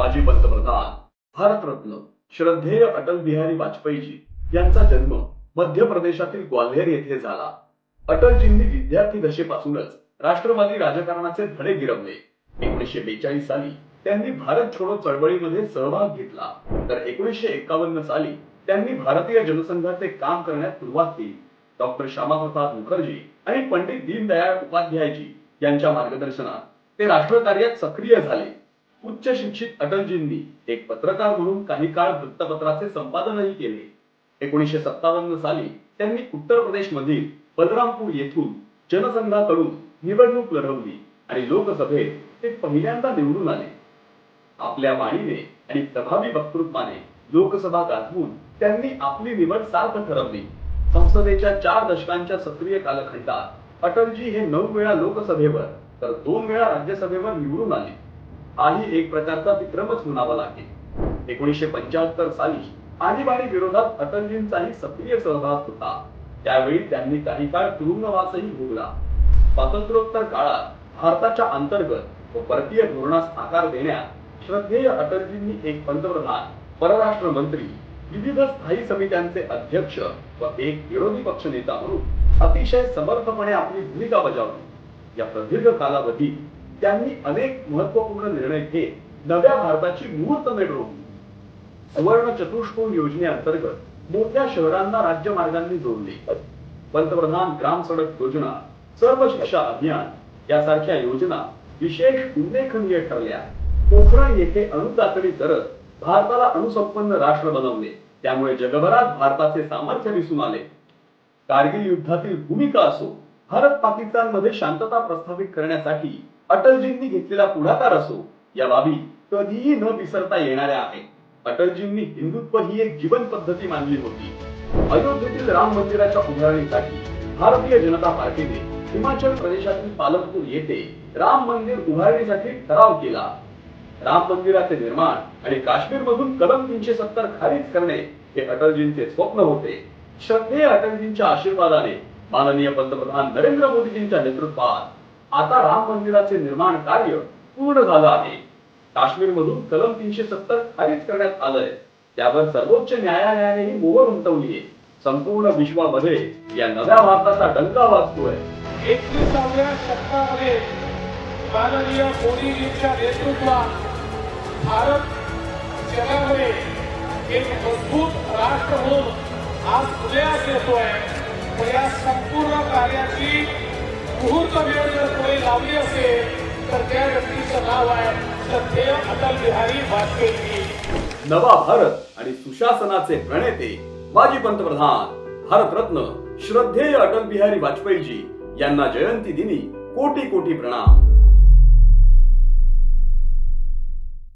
माजी पंतप्रधान भारतरत्न श्रद्धेय अटल बिहारी वाजपेयीजी यांचा जन्म मध्य प्रदेशातील ग्वाल्हेर येथे झाला. अटलजींनी विद्यार्थी दशेपासूनच राष्ट्रवादी राजकारणाचे धडे गिरवले. एकोणीसशे बेचाळीस साली त्यांनी भारत छोडो चळवळीमध्ये सहभाग घेतला. तर एकोणीसशे एकावन्न साली त्यांनी भारतीय जनसंघाचे काम करण्यास सुरुवात केली. डॉक्टर श्यामाप्रसाद मुखर्जी आणि पंडित दीनदयाळ उपाध्यायजी यांच्या मार्गदर्शनात ते राष्ट्रकार्यात सक्रिय झाले. उच्च शिक्षित अटलजींनी एक पत्रकार म्हणून काही काळ वृत्तपत्राचे संपादनही केले. एकोणीसशे सत्तावन्न साली त्यांनी उत्तर प्रदेश मधील बलरामपूर येथून जनसंघाकडून निवडणूक लढवली आणि लोकसभेत ते पहिल्यांदा निवडून आले. आपल्या वाणीने आणि प्रभावी वक्तृत्वाने लोकसभा गाजवून त्यांनी आपली निवड सार्थ ठरवली. संसदेच्या चार दशकांच्या सक्रिय कालखंडात अटलजी हे नऊ वेळा लोकसभेवर तर दोन वेळा राज्यसभेवर निवडून आले. हाही एक प्रकारचा विक्रमच म्हणावा लागेल. एकोणीसशे पंच्याहत्तर साली आणीबाणी विरोधात अटलजींचाही सक्रिय सहभाग होता. त्यावेळी त्यांनी काही काळ तुरुंगवासही भोगला. स्वातंत्र्योत्तर काळात भारताच्या अंतर्गत व परकीय धोरणास आकार देण्यात श्रद्धेय अटलजींनी एक पंतप्रधान परराष्ट्र मंत्री विविध स्थायी समित्यांचे अध्यक्ष व एक विरोधी पक्ष नेता म्हणून अतिशय समर्थपणे आपली भूमिका बजावली. या प्रदीर्घ कालावधीत त्यांनी अनेक महत्त्वपूर्ण निर्णय घेत नव्या भारताची मुहूर्तमेढ रोवली सुवर्ण चतुष्कोण योजनेअंतर्गत मोठ्या शहरांना राज्य मार्गांनी जोडले. पंतप्रधान ग्राम सडक योजना सर्व शिक्षा अभियान यासारख्या योजना विशेष उल्लेखनीय ठरल्या. पोखरण येथे अणुचाचणी करत भारताला अणुसंपन्न राष्ट्र बनवले. त्यामुळे जगभरात भारताचे सामर्थ्य दिसून आले. कारगिल युद्धातील भूमिका असो भारत पाकिस्तानमध्ये शांतता प्रस्थापित करण्यासाठी अटलजींनी घेतलेला पुढाकार असो या बाबी कधीही न विसरता येणाऱ्या आहेत. अटलजींनी हिंदुत्व ही एक जीवन पद्धती मानली होती. अयोध्येतील राम मंदिराच्या उभारणीसाठी भारतीय जनता पार्टीने हिमाचल प्रदेशातील पालनपूर येथे राम मंदिर उभारणीसाठी ठराव केला. राम मंदिराचे निर्माण आणि काश्मीर मधून कलम तीनशे सत्तर खारिज करणे हे अटलजींचे स्वप्न होते. श्रद्धेय अटलजींच्या आशीर्वादाने माननीय पंतप्रधान नरेंद्र मोदीजींच्या नेतृत्वात आता राम मंदिराचे निर्माण कार्य पूर्ण झालं आहे. काश्मीर मधून कलम तीनशे सत्तर खारीज करण्यात आलंय. त्यावर सर्वोच्च न्यायालयाने ही मोहर उमटवली आहे. संपूर्ण विश्वामध्ये या नव्या भारताचा डंका वाजतोय. एकविसाव्या शतकामध्ये माननीय मोदीजींच्या नेतृत्वात भारत जगामध्ये एक मजबूत राष्ट्र म्हणून आज उदयास येतोय तर या संपूर्ण कार्याची मुहूर्त वेळ जर कोणी लावली असेल तर त्या व्यक्तीचं नाव आहे सध्या अटल बिहारी वाजपेयी. नवा भारत आणि सुशासनाचे प्रणेते माजी पंतप्रधान भारतरत्न श्रद्धेय अटल बिहारी वाजपेयीजी यांना जयंती दिनी कोटी कोटी प्रणाम.